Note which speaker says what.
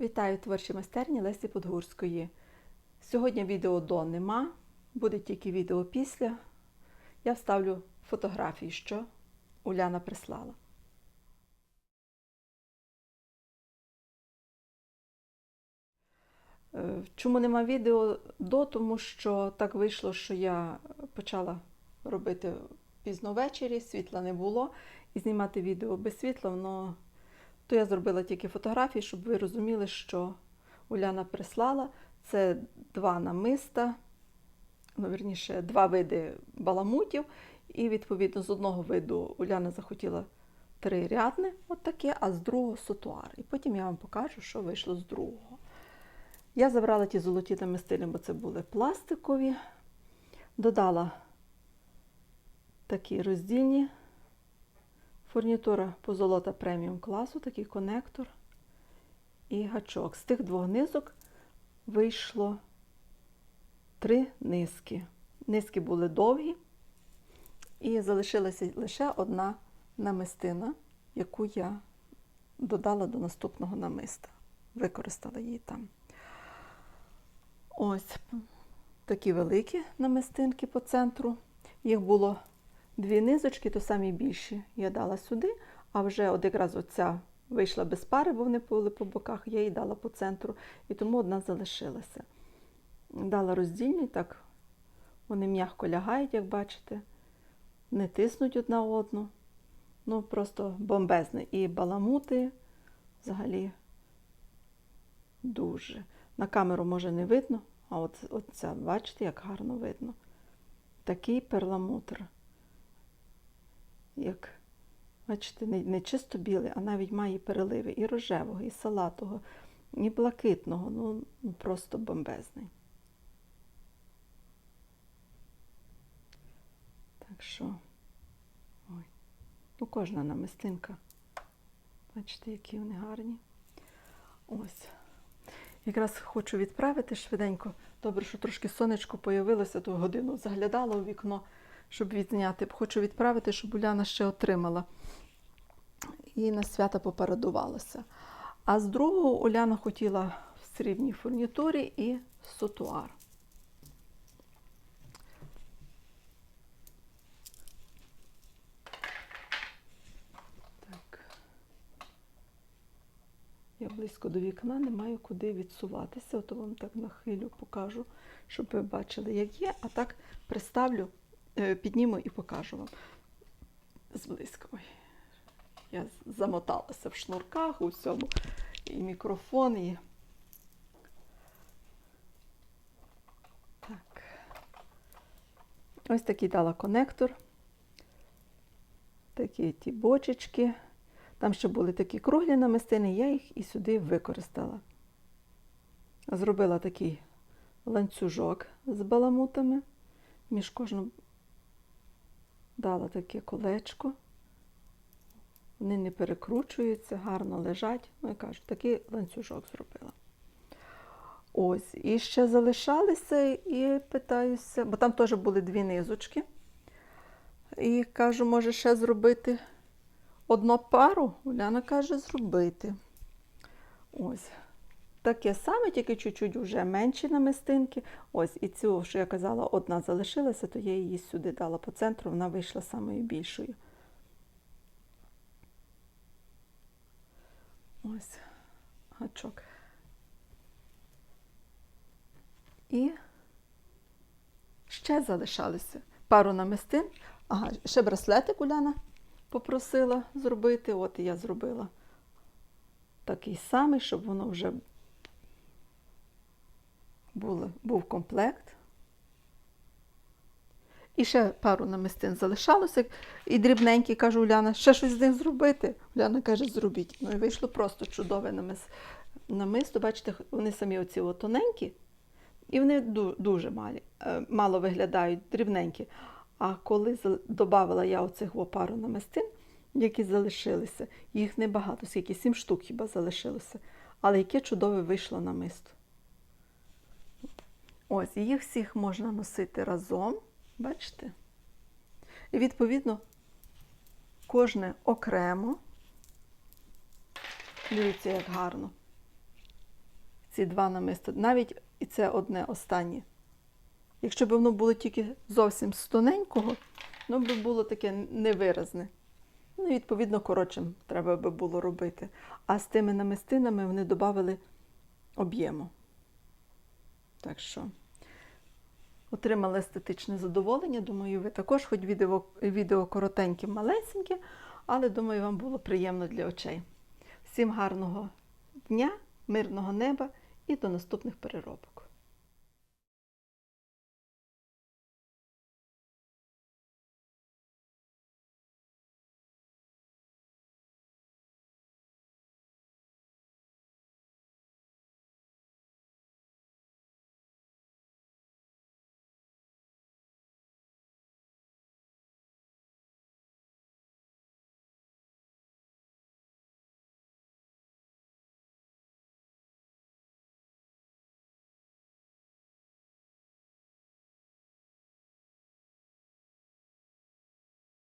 Speaker 1: Вітаю творчі майстерні Лесі Подгурської. Сьогодні відео до нема, буде тільки відео після. Я вставлю фотографії, що Уляна прислала. Е, Чому нема відео до? Тому що так вийшло, що я почала робити пізно ввечері, світла не було, і знімати відео без світла, воно то я зробила тільки фотографії, щоб ви розуміли, що Уляна прислала. Це два намиста, ну, верніше, два види баламутів. І, відповідно, з одного виду Уляна захотіла трирядне, от таке, а з другого сотуар. І потім я вам покажу, що вийшло з другого. Я забрала ті золоті намистини, бо це були пластикові. Додала такі роздільні фурнітура позолота преміум класу, такий конектор і гачок. З тих двох низок вийшло три низки. Низки були довгі, і залишилася лише одна намистина, яку я додала до наступного намиста. Використала її там. Ось такі великі намистинки по центру. Їх було дві низочки, то самі більші я дала сюди, а вже от якраз оця вийшла без пари, бо вони були по боках, я її дала по центру, і тому одна залишилася. Дала роздільні, так вони м'яко лягають, як бачите, не тиснуть одна одну. Ну, просто бомбезне. І баламути взагалі дуже. На камеру може не видно, а от, от ця, бачите, як гарно видно. Такий перламутр як, бачите, не, чисто білий, а навіть має переливи і рожевого, і салатого, і блакитного, ну, ну просто бомбезний. Так що, ой, ну кожна намистинка. Бачите, які вони гарні. Ось. Якраз хочу відправити швиденько. Добре, що трошки сонечко появилося, то годину заглядала у вікно щоб відзняти. Хочу відправити, щоб Уляна ще отримала. І на свята попередувалася. А з другого Уляна хотіла в срібній фурнітурі і сутуар. Так. Я близько до вікна не маю куди відсуватися, от вам так нахилю покажу, щоб ви бачили, як є, а так приставлю підніму і покажу вам зблизька. Ой, я замоталася в шнурках у всьому. І мікрофон, і. Так. Ось такий дала конектор. Такі ті бочечки. Там ще були такі круглі намистини, я їх і сюди використала. Зробила такий ланцюжок з баламутами між кожним дала таке колечко. Вони не перекручуються, гарно лежать. Ну, я кажу, такий ланцюжок зробила. Ось, і ще залишалися, і питаюся, бо там теж були дві низочки. І кажу, може ще зробити одну пару. Уляна каже, зробити. Ось таке саме, тільки чуть-чуть вже менші намистинки. Ось, і цю, що я казала, одна залишилася, то я її сюди дала по центру, вона вийшла самою більшою. Ось гачок. І ще залишалися пару намистин. Ага, ще браслетик Уляна попросила зробити. От і я зробила такий самий, щоб воно вже були, був комплект. І ще пару намистин залишалося. І дрібненький, кажу, Уляна, ще щось з ним зробити. Уляна каже, зробіть. Ну і вийшло просто чудове намис... намисто. Бачите, вони самі оці тоненькі, і вони дуже малі, е, мало виглядають, дрібненькі. А коли додавала я оцих пару намистин, які залишилися, їх небагато, скільки сім штук хіба залишилося. Але яке чудове вийшло намисто. Ось, їх всіх можна носити разом, бачите? І, відповідно, кожне окремо. Дивіться, як гарно. ці два намиста, навіть і це одне останнє. Якщо б воно було тільки зовсім з тоненького, воно б було таке невиразне. Ну, відповідно, коротшим треба би було робити. А з тими намистинами вони додали об'єму. Так що отримали естетичне задоволення. Думаю, ви також, хоч відео, відео коротеньке, малесеньке, але думаю, вам було приємно для очей. Всім гарного дня, мирного неба і до наступних переробок.